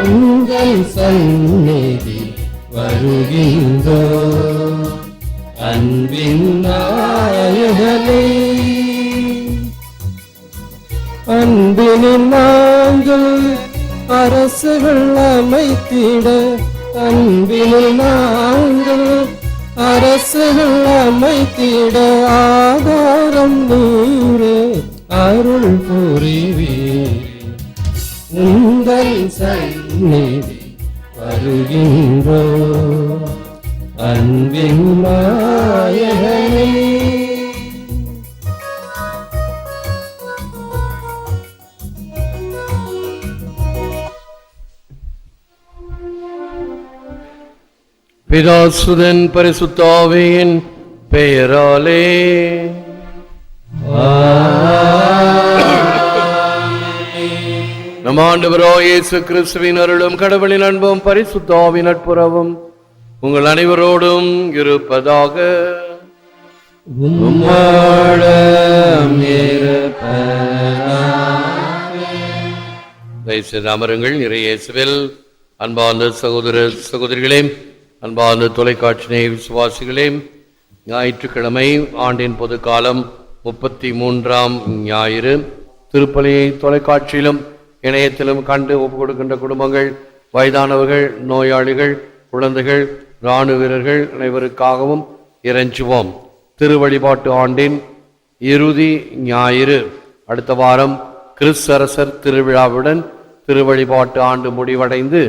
உங்கள் சந்நிதி வருகின்றோ? அன்பின் நாயகனே. அன்பினில் நாங்கள் அரசுகள் அமைத்திட அன்பினில் நாங்கள் அரசுகள் அமைத்திட ஆதாரம் நீரே அருள் புரிவீர். உங்கள் சந்நிதி வருகின்றோ? அன்பின் நாயகனே. பிதாசுதன் பரிசுத்தாவியின் பெயராலே. ஆ நம் ஆண்டவரோ இயேசு கிறிஸ்துவின் அருளும் கடவுளின் அன்பும் பரிசுத்தாவின் நட்புறவும் உங்கள் அனைவரோடும் இருப்பதாக. தயவுசெய்து அமருங்கள் இறையேசுவில் அன்பார்ந்த சகோதர சகோதரிகளையும் அன்பார்ந்த தொலைக்காட்சி விசுவாசிகளையும் ஞாயிற்றுக்கிழமை ஆண்டின் பொது காலம் முப்பத்தி மூன்றாம் ஞாயிறு. திருப்பலியை தொலைக்காட்சியிலும் இணையத்திலும் கண்டு ஒப்பு கொடுக்கின்ற குடும்பங்கள் வயதானவர்கள் நோயாளிகள் குழந்தைகள் இராணுவ வீரர்கள் அனைவருக்காகவும் இறைஞ்சுவோம். திருவழிபாட்டு ஆண்டின் இறுதி ஞாயிறு. அடுத்த வாரம் கிறிஸ்தரசர் திருவிழாவுடன் திருவழிபாட்டு ஆண்டு முடிவடைந்து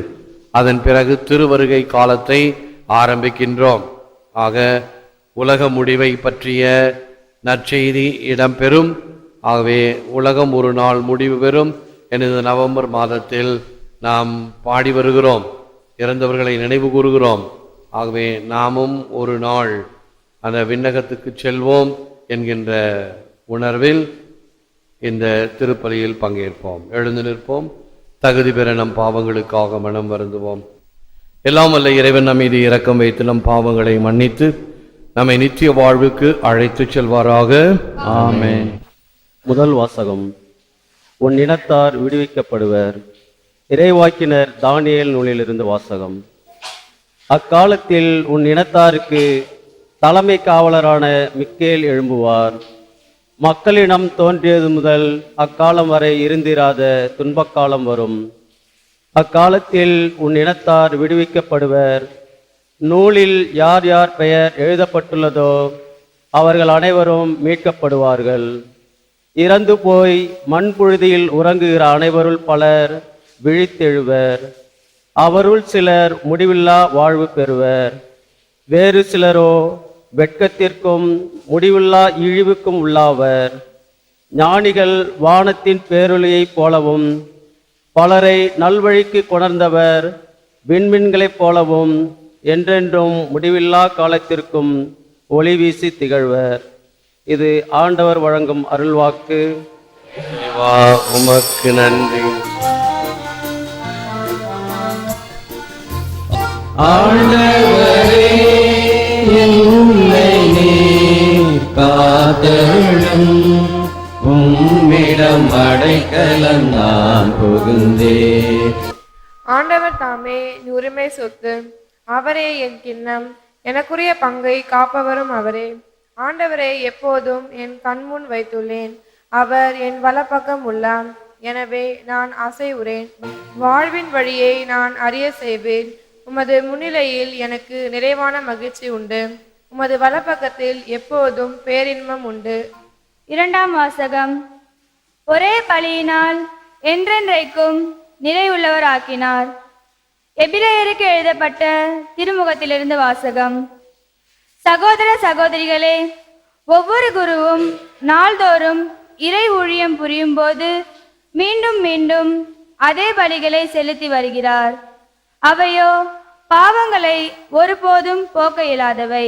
அதன் பிறகு திருவருகை காலத்தை ஆரம்பிக்கின்றோம். ஆக உலக முடிவை பற்றிய நற்செய்தி இடம்பெறும். ஆகவே உலகம் ஒரு நாள் முடிவு பெறும். எனது நவம்பர் மாதத்தில் நாம் பாடி வருகிறோம் இறந்தவர்களை நினைவு கூறுகிறோம். ஆகவே நாமும் ஒரு நாள் அந்த விண்ணகத்துக்கு செல்வோம் என்கின்ற உணர்வில் இந்த திருப்பலியில் பங்கேற்போம். எழுந்து நிற்போம். தகுதி பெற நம் பாவங்களுக்காக மனம் வருந்துவோம். எல்லாம் வல்ல இறைவன் நம் மீது இரக்கம் வைத்து நம் பாவங்களை மன்னித்து நம்மை நித்திய வாழ்வுக்கு அழைத்துச் செல்வாராக. ஆமென். முதல் வாசகம். உன் இனத்தார் விடுவிக்கப்படுவர். இறைவாக்கினர் தானியல் நூலிலிருந்து வாசகம். அக்காலத்தில் உன் இனத்தாருக்கு தலைமை காவலரான மிக்கேல் எழும்புவார். மக்களிடம் தோன்றியது முதல் அக்காலம் வரை இருந்திராத துன்பக்காலம் வரும். அக்காலத்தில் உன் இனத்தார் விடுவிக்கப்படுவர். நூலில் யார் யார் பெயர் எழுதப்பட்டுள்ளதோ அவர்கள் அனைவரும் மீட்கப்படுவார்கள். இறந்து போய் மண்புழுதியில் உறங்குகிற அனைவருள் பலர் விழித்தெழுவர். அவருள் சிலர் முடிவில்லா வாழ்வு பெறுவர். வேறு சிலரோ வெட்கத்திற்கும் முடிவில்லா இழிவுக்கும் உள்ளாவர். ஞானிகள் வானத்தின் பேரொளியைப் போலவும் பலரை நல்வழிக்கு கொணர்ந்தவர் விண்மீன்களைப் போலவும் என்றென்றும் முடிவில்லா காலத்திற்கும் ஒளி வீசி திகழ்வர். இது ஆண்டவர் வழங்கும் அருள்வாக்கு. உமக்கு நன்றி. ஆண்டவரே காத்தருளும். உம்மிடம் அடைக்கலம் நான் புகுந்தேன். ஆண்டவர் தாமே உரிமை சொத்து. அவரே என் கிண்ணம். எனக்குரிய பங்கை காப்பவரும் அவரே. ஆண்டவரை எப்போதும் என் கண்முன் வைத்துள்ளேன். அவர் என் வலப்பக்கம் உள்ளார். எனவே நான் அசைவுறேன். வாழ்வின் வழியை நான் அறிய செய்வேன். உமது முன்னிலையில் எனக்கு நிறைவான மகிழ்ச்சி உண்டு. உமது வலப்பக்கத்தில் எப்போதும் பேரின்பம் உண்டு. இரண்டாம் வாசகம். ஒரே பலியினால் என்றென்றைக்கும் நிறைவுள்ளவராக்கினார் எபிரேயருக்கு எழுதப்பட்ட திருமுகத்திலிருந்து வாசகம். சகோதர சகோதரிகளே ஒவ்வொரு குருவும் நாள்தோறும் இறை ஊழியம் புரியும் போது மீண்டும் மீண்டும் அதே பலிகளை செலுத்தி வருகிறார். அவையோ பாவங்களை ஒருபோதும் போக்க இயலாதவை.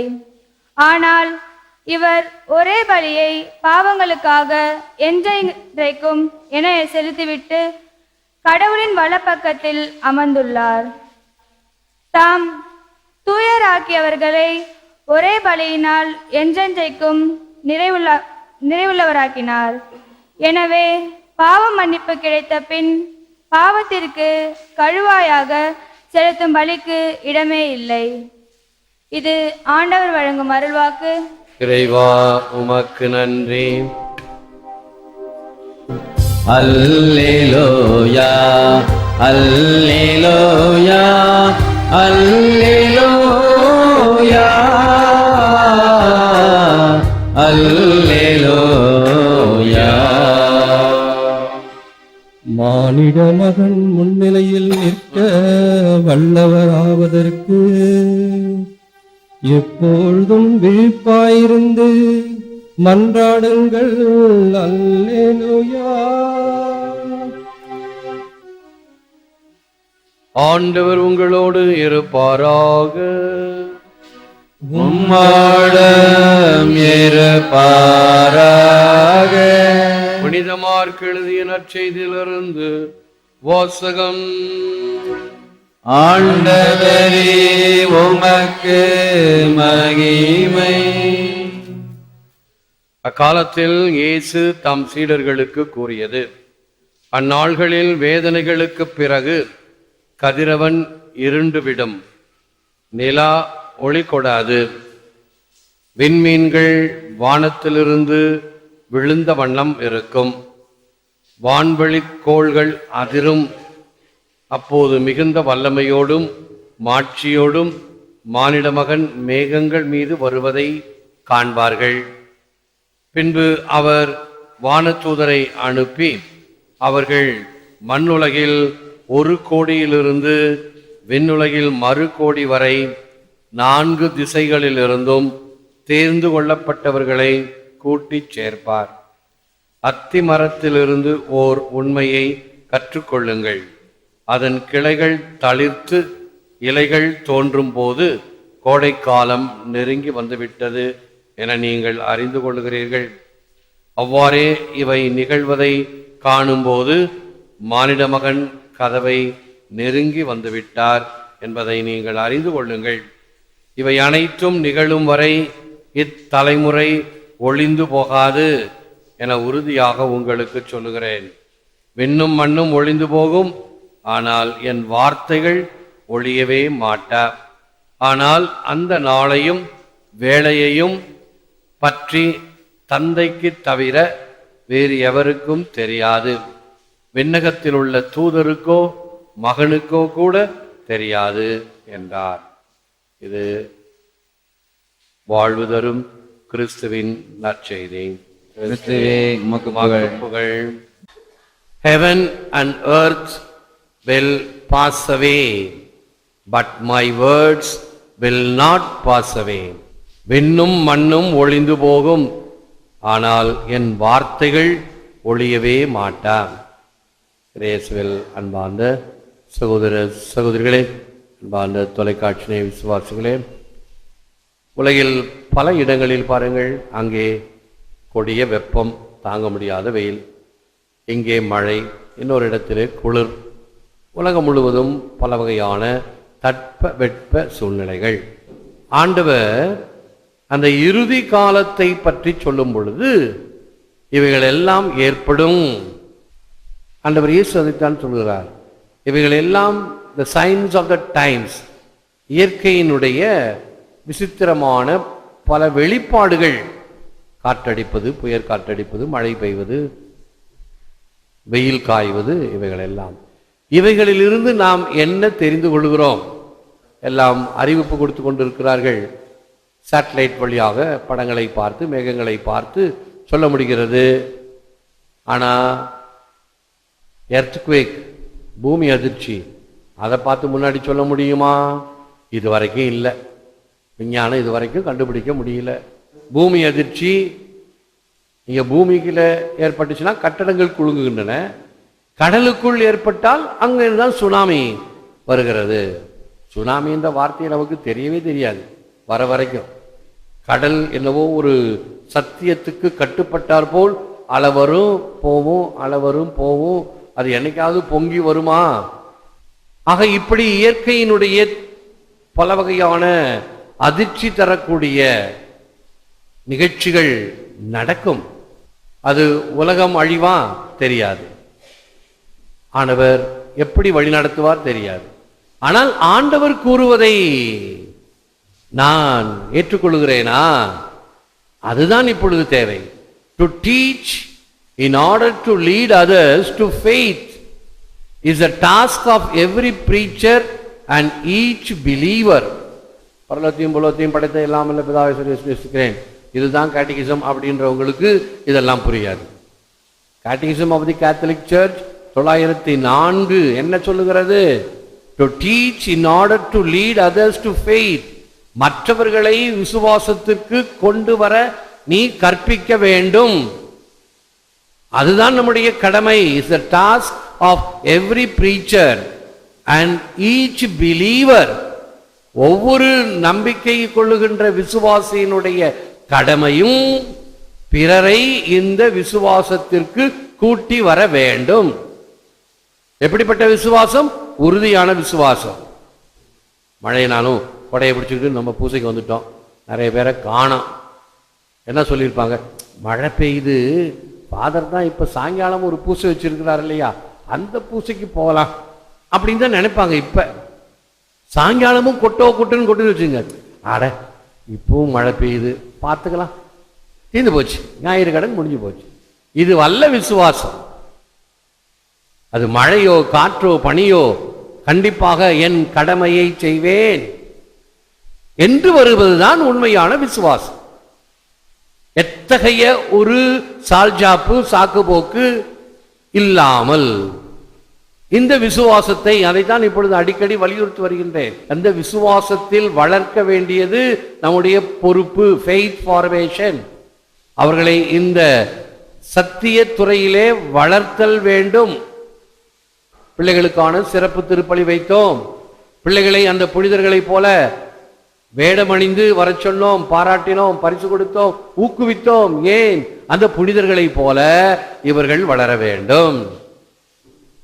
ஆனால் இவர் ஒரே பலியை பாவங்களுக்காக என்றைக்கும் என செலுத்திவிட்டு கடவுளின் வலப்பக்கத்தில் அமர்ந்துள்ளார். தாம் தூயராக்கியவர்களை ஒரே பலியினால் என்றென்றைக்கும் நிறைவுள்ள நிறைவுள்ளவராக்கினார். எனவே பாவ மன்னிப்பு கிடைத்த பின் பாவத்திற்கு கழுவாயாக செலுத்தும் பலிக்கு இடமே இல்லை. இது ஆண்டவர் வழங்கும் அருள்வாக்கு. இறைவா உமக்கு நன்றி. அல்லேலோயா அல்லேலோயா அல்லேலோயா. மானிட மகன் முன்னிலையில் நிற்க வல்லவராவதற்கு எப்பொழுதும் விழிப்பாயிருந்து மன்றாடுங்கள் அல்லேலூயா ஆண்டவர் உங்களோடு இருப்பாராக உம்மாடம் இருப்பாராக புனிதமார்க் எழுதிய நற்செய்தியிலிருந்து வாசகம். ஆண்டவரே உமக்கு மகிமை. அக்காலத்தில் இயேசு தம் சீடர்களுக்கு கூறியது அந்நாள்களில் வேதனைகளுக்குப் பிறகு கதிரவன் இருண்டுவிடும். நிலா ஒளி கொடாது. விண்மீன்கள் வானத்திலிருந்து விழுந்த வண்ணம் இருக்கும். வான்வெளிக் கோள்கள் அதிரும். அப்போது மிகுந்த வல்லமையோடும் மாட்சியோடும் மானிட மகன் மேகங்கள் மீது வருவதை காண்பார்கள். பின்பு அவர் வானதூதரை அனுப்பி அவர்கள் மண்ணுலகில் ஒரு கோடியிலிருந்து விண்ணுலகில் மறு கோடி வரை நான்கு திசைகளிலிருந்தும் தேர்ந்து கொள்ளப்பட்டவர்களை கூட்டிச் சேர்ப்பார். அத்தி மரத்திலிருந்து ஓர் உண்மையை கற்றுக்கொள்ளுங்கள். அதன் கிளைகள் தளிர்த்து இலைகள் தோன்றும் போது கோடைக்காலம் நெருங்கி வந்துவிட்டது என நீங்கள் அறிந்து கொள்கிறீர்கள். அவ்வாறே இவை நிகழ்வதை காணும்போது மானிட மகன் கதவை நெருங்கி வந்துவிட்டார் என்பதை நீங்கள் அறிந்து கொள்ளுங்கள். இவை அனைத்தும் நிகழும் வரை இத்தலைமுறை ஒளிந்து போகாது என உறுதியாக உங்களுக்கு சொல்லுகிறேன். விண்ணும் மண்ணும் ஒளிந்து போகும் ஆனால் என் வார்த்தைகள் ஒழியவே மாட்ட. ஆனால் அந்த நாளையும் வேலையையும் பற்றி தந்தைக்கு தவிர வேறு எவருக்கும் தெரியாது. விண்ணகத்தில் உள்ள தூதருக்கோ மகனுக்கோ கூட தெரியாது என்றார். இது வாழ்வு தரும் கிறிஸ்துவின் நற்செய்தி கிறிஸ்துவே உமக்கு புகழ். Heaven and earth will pass away, but my words will not pass away. விண்ணும் மண்ணும் ஒளிந்து போகும் ஆனால் என் வார்த்தைகள் ஒளியவே மாட்டா ரேஸ்வில் அன்பார்ந்த சகோதர சகோதரிகளே அன்பார்ந்த தொலைக்காட்சி விசுவாசிகளே உலகில் பல இடங்களில் பாருங்கள் அங்கே கொடிய வெப்பம் தாங்க முடியாத வெயில் இங்கே மழை இன்னொரு இடத்திலே குளிர். உலகம் முழுவதும் பல வகையான தட்ப வெட்ப சூழ்நிலைகள். ஆண்டவர் அந்த இறுதி காலத்தை பற்றி சொல்லும் பொழுது இவைகள் எல்லாம் ஏற்படும். ஆண்டவர் இயேசு அதைத்தான் சொல்கிறார் இவைகள் எல்லாம் the signs of the times இயற்கையினுடைய விசித்திரமான பல வெளிப்பாடுகள். காற்றடிப்பது புயற் காற்றடிப்பது மழை பெய்வது வெயில் காய்வது இவைகள் எல்லாம் இவைகளிலிருந்து நாம் என்ன தெரிந்து கொள்கிறோம்? எல்லாம் அறிவிப்பு கொடுத்து கொண்டிருக்கிறார்கள். சேட்டலைட் வழியாக படங்களை பார்த்து மேகங்களை பார்த்து சொல்ல முடிகிறது. ஆனால் எர்த்குவேக் பூமி அதிர்ச்சி அதை பார்த்து முன்னாடி சொல்ல முடியுமா? இது வரைக்கும் இல்லை. விஞ்ஞானம் இது வரைக்கும் கண்டுபிடிக்க முடியல. பூமி அதிர்ச்சி இங்கே பூமிக்கில் ஏற்பட்டுச்சுன்னா கட்டடங்கள் குலுங்குகின்றன. கடலுக்குள் ஏற்பட்டால் அங்கிருந்தான் சுனாமி வருகிறது. சுனாமின்ற வார்த்தையை வார்த்தை நமக்கு தெரியவே தெரியாது வர வரைக்கும். கடல் என்னவோ ஒரு சத்தியத்துக்கு கட்டுப்பட்டார் போல் அளவரும் போவும் அளவரும் போவும் அது என்னைக்காவது பொங்கி வருமா? ஆக இப்படி இயற்கையினுடைய பல வகையான அதிர்ச்சி தரக்கூடிய நிகழ்ச்சிகள் நடக்கும். அது உலகம் அழிவா தெரியாது. ஆனவர் எப்படி வழிநடத்துவார் தெரியாது. ஆனால் ஆண்டவர் கூறுவதை நான் ஏற்றுக்கொள்கிறேனா? அதுதான் இப்பொழுது தேவை. To teach in order to lead others to faith is a task of every preacher and each believer பரலத்தையும் புலத்தையும் படைத்த எல்லாம் இல்லை பிதாவை சொல்லி விசுவாசிக்கிறேன் இதுதான் கேட்டிகிசம் அப்படின்றவங்களுக்கு இதெல்லாம் புரியாது. Catechism of the Catholic church தொள்ளாயிரத்தி நான்கு என்ன சொல்லுகிறது? To teach in order to lead others to faith மற்றவர்களை விசுவாசத்துக்கு கொண்டு வர நீ கற்பிக்க வேண்டும். அதுதான் நம்முடைய கடமை. Is the task of every preacher and each believer ஒவ்வொரு நம்பிக்கை கொள்ளுகின்ற விசுவாசியினுடைய கடமையும் பிறரை இந்த விசுவாசத்திற்கு கூட்டி வர வேண்டும். எப்படிப்பட்ட விசுவாசம்? உறுதியான விசுவாசம். மழையினாலும் கொடையை பிடிச்சிக்கிட்டு நம்ம பூசைக்கு வந்துட்டோம். நிறைய பேரை காணோம். என்ன சொல்லியிருப்பாங்க? மழை பெய்யுது. ஃபாதர் தான் இப்போ சாயங்காலம் ஒரு பூசை வச்சிருக்கிறார் இல்லையா? அந்த பூசைக்கு போகலாம் அப்படின்னு தான் நினைப்பாங்க இப்போ. சாயங்காலமும் கொட்டோ கொட்டுன்னு கொட்டுன்னு வச்சுங்க அட இப்பவும் மழை பெய்யுது. பார்த்துக்கலாம். தீர்ந்து போச்சு. ஞாயிறு கடன் முடிஞ்சு போச்சு. இது வல்ல விசுவாசம். அது மழையோ காற்றோ பனியோ கண்டிப்பாக என் கடமையை செய்வேன். என்று வருவதுதான் உண்மையான விசுவாசம். எத்தகைய ஒரு சால்ஜாப்பு சாக்குப்போக்கு இல்லாமல். இந்த விசுவாசத்தை அதைத்தான் இப்பொழுது அடிக்கடி வலியுறுத்தி வருகின்றேன். அந்த விசுவாசத்தில் வளர்க்க வேண்டியது நம்முடைய பொறுப்பு ஃபெய்த் ஃபார்மேஷன் அவர்களை இந்த சத்திய துறையிலே வளர்த்தல் வேண்டும். பிள்ளைகளுக்கான சிறப்பு திருப்பலி வைத்தோம். பிள்ளைகளை அந்த புனிதர்களைப் போல வேடமணிந்து வரச் சொன்னோம் பாராட்டினோம் பரிசு கொடுத்தோம் ஊக்குவித்தோம். ஏன்? அந்த புனிதர்களைப் போல இவர்கள் வளர வேண்டும்.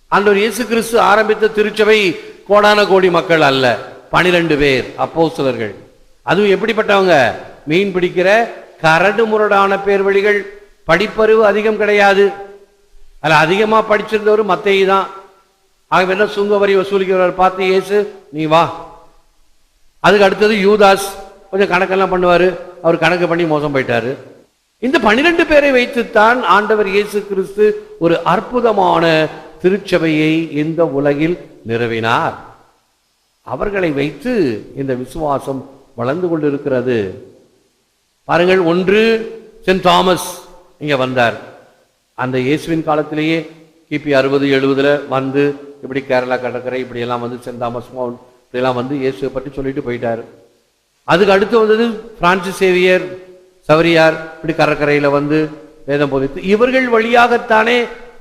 ஆண்டவர் இயேசு கிறிஸ்து ஆரம்பித்த திருச்சபை கோடான கோடி மக்கள் அல்ல பனிரெண்டு பேர் அப்போஸ்தலர்கள். அதுவும் எப்படிப்பட்டவங்க? மீன் பிடிக்கிற கரடு முரடான பேர் வழிகள் படிப்பறிவு அதிகம் கிடையாது. அதில் அதிகமாக படிச்சிருந்தவர் மத்தேயு தான் ஆக என்ன சுங்க வரி வசூலிக்கிறவர்? பார்த்து இயேசு நீ வா. அதுக்கு அடுத்தது யூதாஸ். கொஞ்சம் கணக்கெல்லாம் பண்ணுவார். அவர் கணக்கு பண்ணி மோசம் போயிட்டார். இந்த பன்னிரெண்டு பேரை வைத்துத்தான் ஆண்டவர் இயேசு கிறிஸ்து ஒரு அற்புதமான திருச்சபையை இந்த உலகில் நிறுவினார். அவர்களை வைத்து இந்த விசுவாசம் வளர்ந்து கொண்டிருக்கிறது. பாருங்கள் ஒன்று சென்ட் தாமஸ் இங்கே வந்தார். அந்த இயேசுவின் காலத்திலேயே கிபி அறுபது எழுபதில் வந்து இப்படி கேரளா கடற்கரை இப்படியெல்லாம் வந்து சென்ட் தாமஸ் மவுண்ட் இதெல்லாம் வந்து இயேசுவை பற்றி சொல்லிட்டு போயிட்டாரு. அதுக்கு அடுத்து வந்தது பிரான்சிஸ் சேவியர் சவரியார் இப்படி கடற்கரையில வந்து வேதம் போதித்து இவர்கள் வழியாகத்தானே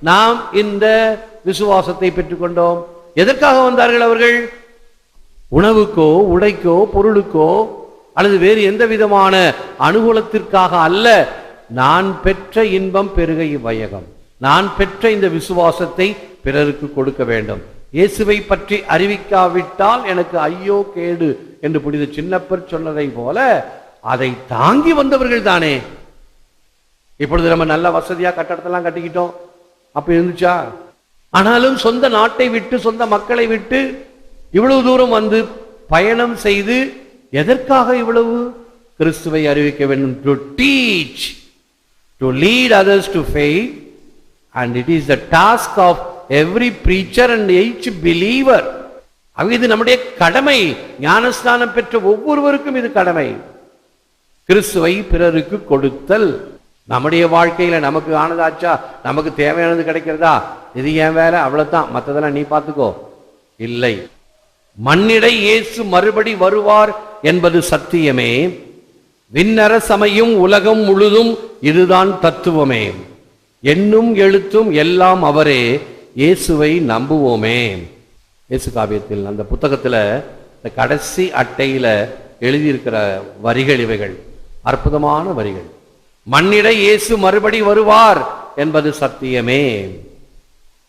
நாம் இந்த விசுவாசத்தை பெற்றுக்கொண்டோம். எதற்காக வந்தார்கள் அவர்கள்? உணவுக்கோ உடைக்கோ பொருளுக்கோ அல்லது வேறு எந்த விதமான அனுகூலத்திற்காக அல்ல. நான் பெற்ற இன்பம் பெருக இவ்வையகம் நான் பெற்ற இந்த விசுவாசத்தை பிறருக்கு கொடுக்க வேண்டும். இயேசுவை பற்றி அறிவிக்காவிட்டால் எனக்கு ஐயோ கேடு என்று புனித சின்னப்பர் சொன்னதை போல அதை தாங்கி வந்தவர்கள் தானே. இப்பொழுது நம்ம நல்ல வசதியா கட்டடத்தெல்லாம் கட்டிக்கிட்டோம். அப்ப இருந்துச்சா? ஆனாலும் சொந்த நாட்டை விட்டு சொந்த மக்களை விட்டு இவ்வளவு தூரம் வந்து பயணம் செய்து எதற்காக இவ்வளவு? கிறிஸ்துவை அறிவிக்க வேண்டும். To teach to lead others to faith and it is the task of every preacher and each believer இது நம்முடைய கடமை. ஞானஸ்தானம் பெற்ற ஒவ்வொருவருக்கும் இது கடமை. கிறிஸ்துவை பிறருக்கு கொடுத்தல். நம்முடைய வாழ்க்கையில நமக்கு ஆனதாச்சா? நமக்கு தேவையானது கிடைக்கிறதா? இது என் வேலை? அவ்வளோதான் மற்றதெல்லாம் நீ பார்த்துக்கோ. இல்லை. மண்ணிடை இயேசு மறுபடி வருவார் என்பது சத்தியமே. விண்ணர சமயம் உலகம் முழுதும் இதுதான் தத்துவமே. எண்ணும் எழுத்தும் எல்லாம் அவரே. இயேசுவை நம்புவோமே. இயேசு காவியத்தில் அந்த புத்தகத்தில் இந்த கடைசி அட்டையில் எழுதியிருக்கிற வரிகள் இவைகள். அற்புதமான வரிகள். மண்ணிட இயேசு மறுபடி வருவார் என்பது சத்தியமே.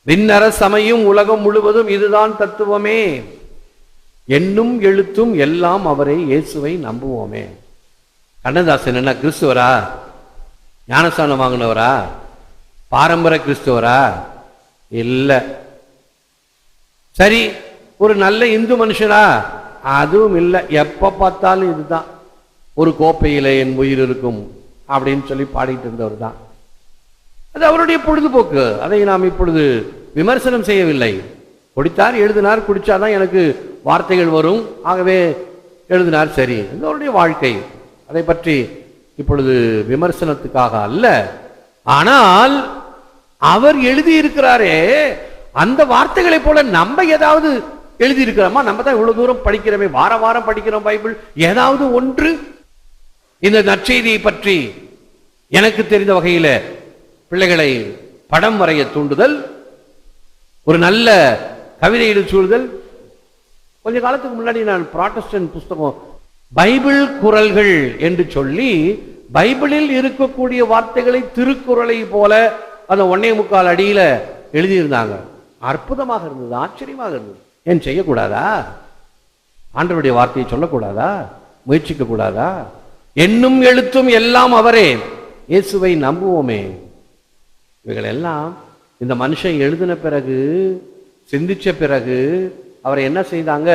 விண்ணர சமயம் உலகம் முழுவதும் இதுதான் தத்துவமே. எண்ணும் எழுத்தும் எல்லாம் அவரை இயேசுவை நம்புவோமே. கண்ணதாசன் என்ன கிறிஸ்துவரா? ஞானஸ்தானம் வாங்கினவரா? பாரம்பரிய கிறிஸ்துவரா? இல்லை. சரி ஒரு நல்ல இந்து மனுஷனா? அதுவும் இல்லை. எப்போ பார்த்தாலும் இதுதான். ஒரு கோப்பையில் என் உயிர் இருக்கும் அப்படின்னு சொல்லி பாடிட்டு இருந்தவர் தான். அது அவருடைய பொழுதுபோக்கு. அதை நாம் இப்பொழுது விமர்சனம் செய்யவில்லை. குடித்தார் எழுதினார் குடிச்சாதான் எனக்கு வார்த்தைகள் வரும். ஆகவே எழுதினார் சரி. இது அவருடைய வாழ்க்கை. அதை பற்றி இப்பொழுது விமர்சனத்துக்காக அல்ல. ஆனால் அவர் எழுதியிருக்கிறாரே அந்த வார்த்தைகளைப் போல நம்ம ஏதாவது எழுதியிருக்கிறோமா? நம்ம தான் இவ்வளவு தூரம் படிக்கிறோமே வார வாரம் படிக்கிறோம் பைபிள். ஏதாவது ஒன்று? இந்த நற்செய்தியை பற்றி எனக்கு தெரிந்த வகையில பிள்ளைகளை படம் வரைய தூண்டுதல் ஒரு நல்ல கவிதை எழுத கொஞ்ச காலத்துக்கு முன்னாடி நான் ப்ராட்டஸ்டன்ட் புஸ்தகம் பைபிள் குரல்கள் என்று சொல்லி பைபிளில் இருக்கக்கூடிய வார்த்தைகளை திருக்குறளை போல அந்த ஒன்னே முக்கால் அடியில் எழுதியிருந்தாங்க. அற்புதமாக இருந்தது ஆச்சரியமாக இருந்தது. ஏன் செய்யக்கூடாதா? ஆண்டவருடைய வார்த்தையை சொல்லக்கூடாதா? முயற்சிக்க கூடாதா என்னும் எழுத்தும் எல்லாம் அவரே. இயேசுவை நம்புவோமே. இவைகள் எல்லாம் இந்த மனுஷன் எழுதின பிறகு சிந்திச்ச பிறகு அவரை என்ன செய்தாங்க?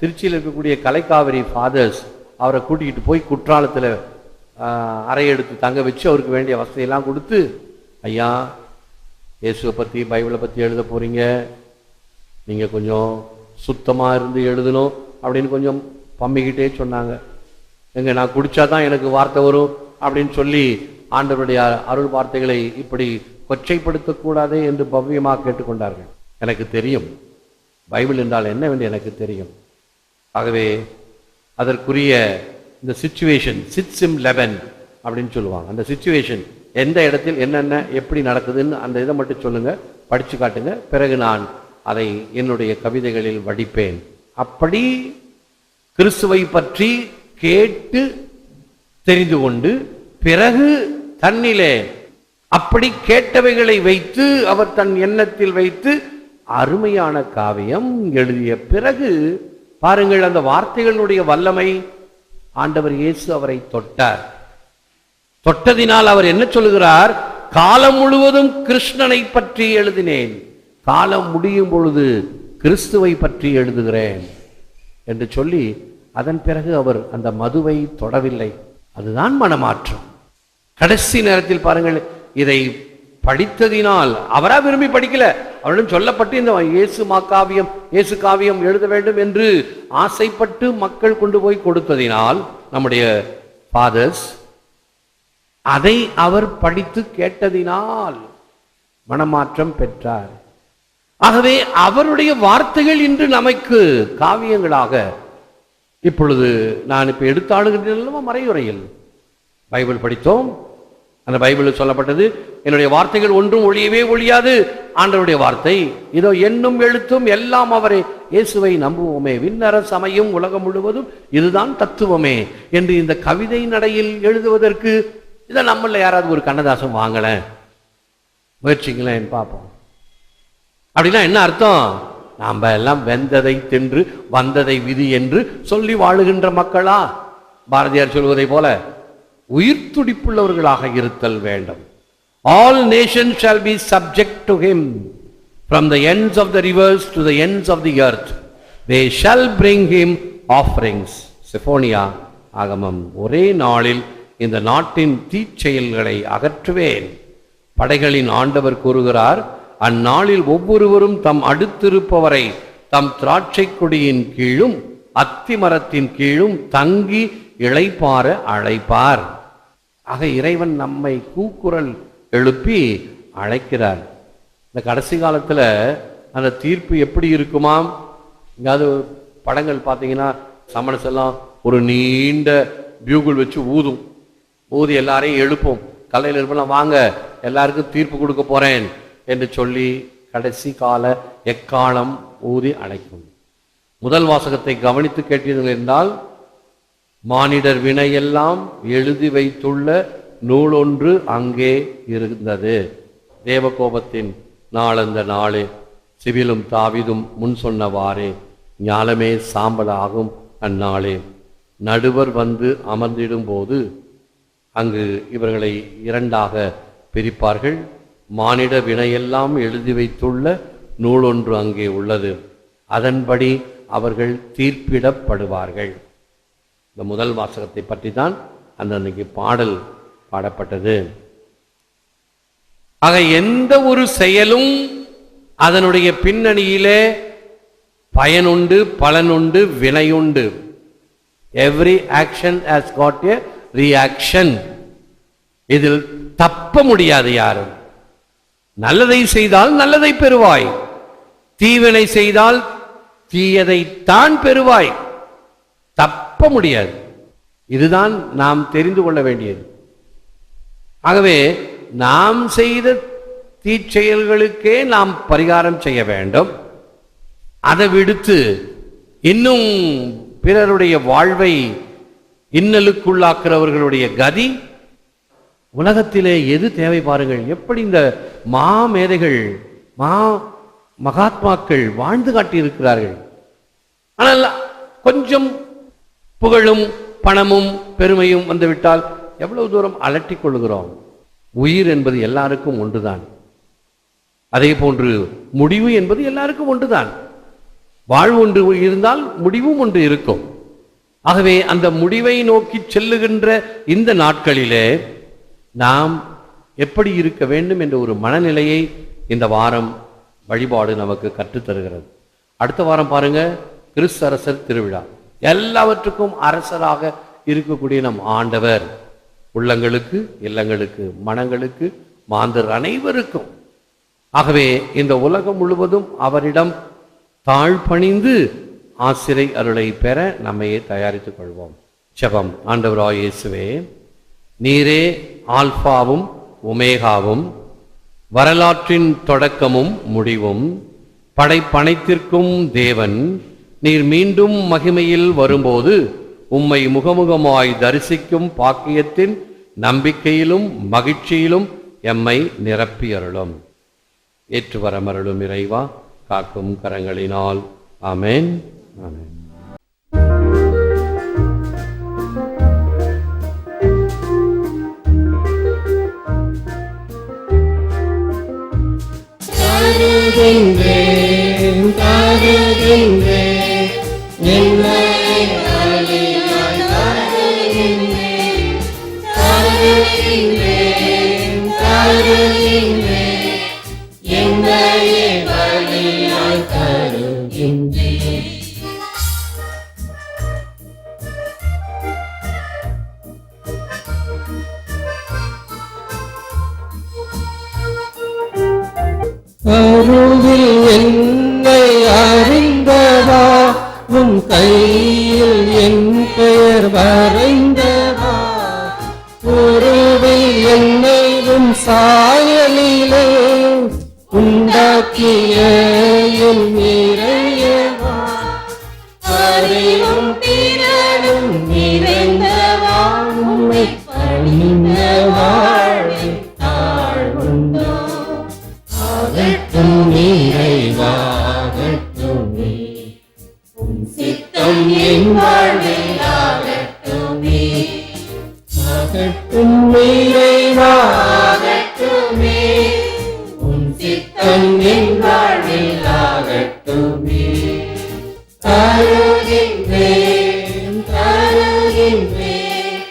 திருச்சியில் இருக்கக்கூடிய கலைக்காவிரி ஃபாதர்ஸ் அவரை கூட்டிகிட்டு போய் குற்றாலத்தில் அறை எடுத்து தங்க வச்சு அவருக்கு வேண்டிய வசதியெல்லாம் கொடுத்து ஐயா இயேசுவை பற்றி பைபிளை பற்றி எழுத போகிறீங்க நீங்கள் கொஞ்சம் சுத்தமாக இருந்து எழுதணும் அப்படின்னு கொஞ்சம் பம்மிக்கிட்டே சொன்னாங்க. எங்க நான் குடிச்சாதான் எனக்கு வார்த்தை வரும் அப்படின்னு சொல்லி ஆண்டவருடைய அருள் வார்த்தைகளை இப்படி கொச்சைப்படுத்தக்கூடாதே என்று பவ்யமாக கேட்டுக்கொண்டார்கள். எனக்கு தெரியும். பைபிள் என்றால் என்னவென்று எனக்கு தெரியும். ஆகவே அதற்குரிய இந்த சுச்சுவேஷன் சிட்ஸிம் லெவன் அப்படின்னு சொல்லுவாங்க. அந்த சுச்சுவேஷன் எந்த இடத்தில் என்னென்ன எப்படி நடக்குதுன்னு அந்த இதை மட்டும் சொல்லுங்க படிச்சு காட்டுங்க. பிறகு நான் அதை என்னுடைய கவிதைகளில் வடிப்பேன். அப்படி கிறிஸ்துவை பற்றி கேட்டு தெரிந்து கொண்டு பிறகு தன்னிலே அப்படி கேட்டவைகளை வைத்து அவர் தன் எண்ணத்தில் வைத்து அருமையான காவியம் எழுதிய பிறகு பாருங்கள் அந்த வார்த்தைகளுடைய வல்லமை ஆண்டவர் இயேசு அவரை தொட்டார். தொட்டதினால் அவர் என்ன சொல்லுகிறார்? காலம் முழுவதும் கிருஷ்ணனை பற்றி எழுதினேன். காலம் முடியும் பொழுது கிறிஸ்துவை பற்றி எழுதுகிறேன் என்று சொல்லி அதன் பிறகு அவர் அந்த மதுவை தொடவில்லை. அதுதான் மனமாற்றம். கடைசி நேரத்தில் பாருங்கள் இதை படித்ததினால் அவரா விரும்பி படிக்கல. அவரிடம் சொல்லப்பட்டு இந்த இயேசு மாக்காவியம் இயேசு காவியம் எழுத வேண்டும் என்று ஆசைப்பட்டு மக்கள் கொண்டு போய் கொடுத்ததினால் நம்முடைய ஃபாதர்ஸ் அதை அவர் படித்து கேட்டதினால் மனமாற்றம் பெற்றார். ஆகவே அவருடைய வார்த்தைகள் இன்று நமக்கு காவியங்களாக இப்பொழுது நான் இப்ப எடுத்தாளுகின்றன மறையுறையில். பைபிள் படித்தோம். அந்த பைபிளில் சொல்லப்பட்டது என்னுடைய வார்த்தைகள் ஒன்றும் ஒழியவே ஒழியாது. ஆண்டவருடைய வார்த்தை இதோ என்னும் எழுத்தும் எல்லாம் அவரே. இயேசுவை நம்புவோமே விண்ணர சமயம் உலகம் முழுவதும் இதுதான் தத்துவமே என்று இந்த கவிதை நடையில் எழுதுவதற்கு இதை நம்மளில் யாராவது ஒரு கண்ணதாசம் வாங்கலை. முயற்சிங்களேன் பார்ப்போம். அப்படின்னா என்ன அர்த்தம்? நாம் எல்லாம் வெந்ததை தின்று வந்ததை விதி என்று சொல்லி வாழுகின்ற மக்களா? பாரதியார் சொல்வதை போல உயிர் துடிப்புள்ளவர்களாக இருத்தல் வேண்டும். All nation shall be subject to him from the ends of the rivers to the ends of the earth they shall bring him offerings செஃபோனியா ஆகமம் ஒரே நாளில் இந்த நாட்டின் தீச்செயல்களை அகற்றுவேன். படைகளின் ஆண்டவர் கூறுகிறார் அந்நாளில் ஒவ்வொருவரும் தம் அடுத்திருப்பவரை தம் திராட்சை கொடியின் கீழும் அத்தி மரத்தின் கீழும் தங்கி இழைப்பார அழைப்பார். ஆக இறைவன் நம்மை கூக்குரல் எழுப்பி அழைக்கிறார். இந்த கடைசி காலத்தில் அந்த தீர்ப்பு எப்படி இருக்குமாம்? எங்காவது படங்கள் பார்த்தீங்கன்னா சமணஸ் எல்லாம் ஒரு நீண்ட பியூகுள் வச்சு ஊதும். ஊதி எல்லாரையும் எழுப்பும். கல்லையில் இருப்பெல்லாம் வாங்க எல்லாருக்கும் தீர்ப்பு கொடுக்க போறேன் என்று சொல்லி கடைசி கால எக்காலம் ஊதி அழைக்கும் முதல் வாசகத்தை கவனித்து கேட்டீர்கள் என்றால் மானிடர் வினையெல்லாம் எழுதி வைத்துள்ள நூலொன்று அங்கே இருந்தது. தேவகோபத்தின் நாளந்த நாளே சிவிலும் தாவிதும் முன் சொன்னவாறே ஞாலமே சாம்பலாகும் அந்நாளே. நடுவர் வந்து அமர்ந்திடும் போது அங்கு இவர்களை இரண்டாக பிரிப்பார்கள். மானிட வினையெல்லாம் எழுதி வைத்துள்ள நூலொன்று அங்கே உள்ளது. அதன்படி அவர்கள் தீர்ப்பிடப்படுவார்கள். இந்த முதல் வாசகத்தை பற்றி தான் அந்த அன்னைக்கு பாடல் பாடப்பட்டது. ஆக எந்த ஒரு செயலும் அதனுடைய பின்னணியிலே பயனுண்டு பலனுண்டு வினையுண்டு. Every action has got a reaction இதில் தப்ப முடியாது யாரும். நல்லதை செய்தால் நல்லதை பெறுவாய். தீவினை செய்தால் தீயதை தான் பெறுவாய். தப்ப முடியாது. இதுதான் நாம் தெரிந்து கொள்ள வேண்டியது. ஆகவே நாம் செய்த தீச்செயல்களுக்கே நாம் பரிகாரம் செய்ய வேண்டும். அதை விடுத்து இன்னும் பிறருடைய வாழ்வை இன்னலுக்குள்ளாக்குறவர்களுடைய கதி உலகத்திலே எது தேவை பாருங்கள். எப்படி இந்த மா மேதைகள் மா மகாத்மாக்கள் வாழ்ந்து காட்டியிருக்கிறார்கள். ஆனால் கொஞ்சம் புகழும் பணமும் பெருமையும் வந்துவிட்டால் எவ்வளவு தூரம் அலட்டிக் கொள்கிறோம் உயிர் என்பது எல்லாருக்கும் ஒன்றுதான். அதே போன்று முடிவு என்பது எல்லாருக்கும் ஒன்றுதான். வாழ்வு ஒன்று இருந்தால் முடிவும் ஒன்று இருக்கும். ஆகவே அந்த முடிவை நோக்கி செல்லுகின்ற இந்த நாட்களிலே நாம் எப்படி இருக்க வேண்டும் என்ற ஒரு மனநிலையை இந்த வாரம் வழிபாடு நமக்கு கற்றுத்தருகிறது. அடுத்த வாரம் பாருங்க கிறிஸ்து அரசர் திருவிழா. எல்லாவற்றுக்கும் அரசராக இருக்கக்கூடிய நம் ஆண்டவர். உள்ளங்களுக்கு இல்லங்களுக்கு மனங்களுக்கு மாந்தர் அனைவருக்கும். ஆகவே இந்த உலகம் முழுவதும் அவரிடம் தாழ்பணிந்து ஆசிரை அருளை பெற நம்மையே தயாரித்துக் கொள்வோம். செபம் ஆண்டவராய் இயேசுவே நீரே ஆல்பாவும் ஒமேகாவும் வரலாற்றின் தொடக்கமும் முடிவும் படைப்பனைத்திற்கும் தேவன் நீர் மீண்டும் மகிமையில் வரும்போது உம்மை முகமுகமாய் தரிசிக்கும் பாக்கியத்தின் நம்பிக்கையிலும் மகிழ்ச்சியிலும் எம்மை நிரப்பியருளும். ஏற்று வரமருளும் இறைவா காக்கும் கரங்களினால். ஆமேன். ஆமென் தருகின்றேன் ஆகட்டுமே தருகின்றேன் தருகின்றேன்.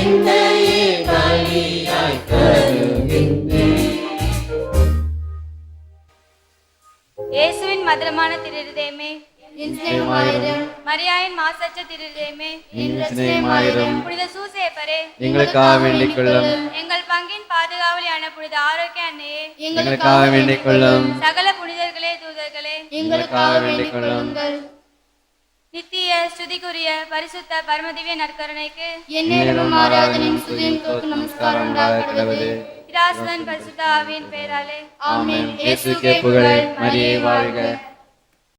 என்னையே பலியாய் தருகின்றேன். இயேசுவின் மதுரமான திருதயமே மரியாயின் மாசற்ற திருதயமே சிநேகமாயிரும். புனித சூசேப்பரே. எங்களுக்காக வேண்டிக் கொள்ளும். எங்கள் பங்கின் பாதுகாவலியான புனித ஆரோக்கிய அன்னையே எங்களுக்காக வேண்டிக் கொள்ளும் சகல புனிதர்களே தூதர்களே எங்களுக்காக வேண்டிக் கொள்ளும் நித்திய ஸ்துதிக்குரிய பரிசுத்த பரமதிவ்ய நற்கருணைக்கு நேரமும் ஆராதனையும் ஸ்துதியும் தோற்று நமஸ்காரம் உண்டாக கடவுது பிதாசுதன் பரிசுத்த ஆவியின் பெயராலே. ஆமென். இயேசுக்கே புகழ் மரியே வாழ்க.